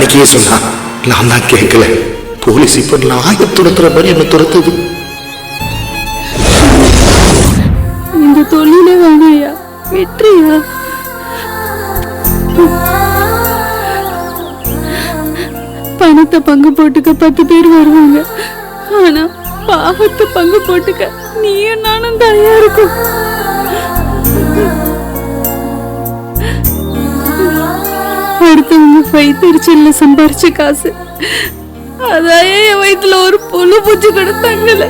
அன்னைக்கே சொன்னா நான் தான் கேட்கல. போலீஸ் இப்ப நாய துரத்துற மாதிரி என்ன துரத்துது. இந்த தொழிலே வேணாயா வெற்றியா? பணத்தை பங்கு போட்டுக்க பத்து பேர் வருவாங்க. ஆனா பாவத்தை பங்கு போட்டுக்க நீயும் நானும் தனியா இருக்கும். அடுத்தவங்க வயிற்றுச்சல்ல சம்பாரிச்ச காசு. அதான் என் வயிற்றுல ஒரு புழு பூச்சி கூட தங்கல.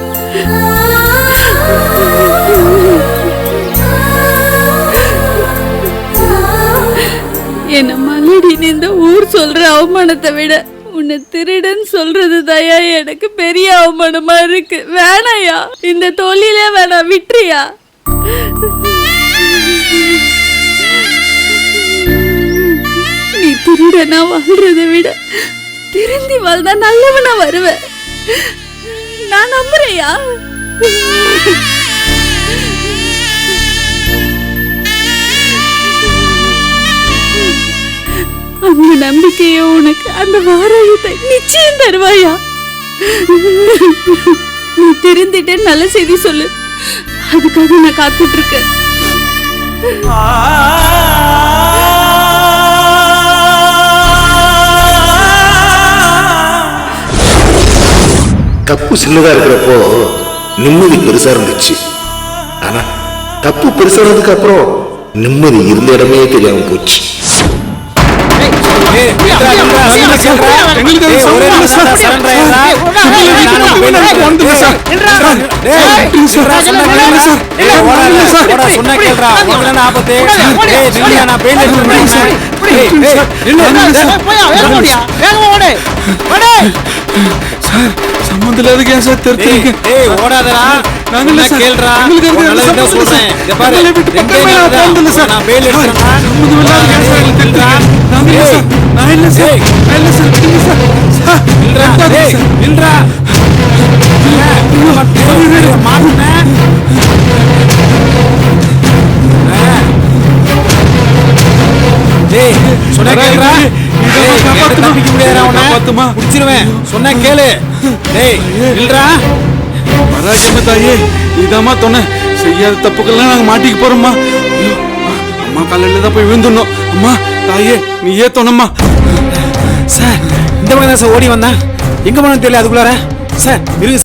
என்ன மலடின்னு இந்த ஊர் சொல்ற அவமானத்தை விட உன்னை திருடன் சொல்றது தயா. எனக்கு பெரிய அவமானமா இருக்கு. வேணாயா? இந்த தொழிலே வேணாம் விட்டுறியா? நீ வாழ்றதை விட திருந்தி வாழ்ந்தா நல்லவனா வருவேன். நான் நம்புறையா அந்த நம்பிக்கையை உனக்கு அந்த வாராயத்தை நிச்சயம் தருவாயா? நீ திருந்திட்டு நல்ல செய்தி சொல்லு. அதுக்காக நான் காத்துட்டு இருக்கேன். தப்பு சின்னதா இருக்கிறப்போ நிம்மதி பெருசா இருந்துச்சு. ஆனா தப்பு பெருசானதுக்கு அப்புறம் நிம்மதி இருந்த இடமே தெரியாம போச்சு. சம்மந்தம் இல்லாத கேஸ் திருத்தீங்க ஓடாதடா. நாங்க சார். கேள்றா? எங்களுக்கு எதுக்கு நல்லது சொல்றேன். சார். இங்க பாரு ரெண்டே நாள் தான். சார். நான் bail எடுத்துறேன். சம்மந்தம் இல்லாத கேஸ் எங்களுக்கு திருத்தீங்க நாங்க இல்ல சார். நான் இல்ல சார். ஏய். நான் இல்ல சார். இல்ல சார். சார் நில்றா. டேய் சார். நில்றா. மாட்டினேன் டேய் சொன்னா காப்பாத்துமா. தப்பிக்க முடியாதுடா உன்னை. காப்பாத்துமா. புடிச்சிருவேன் சொன்னா கேளு. டேய் நில்றா. பராஜயமே தாயே இதாம்மா தொன்ன. செய்யாத தப்புக்கெல்லாம் நாங்க மாட்டிக்க போறோம்மா. அம்மா காலையில தான் போய் விழுந்துடணும். அம்மா தாயே நீயே தொணம்மா சார் இந்த மாதிரி தான் சார் ஓடி வந்தேன். எங்க தெரியல அதுக்குள்ளார. சார் இருங்க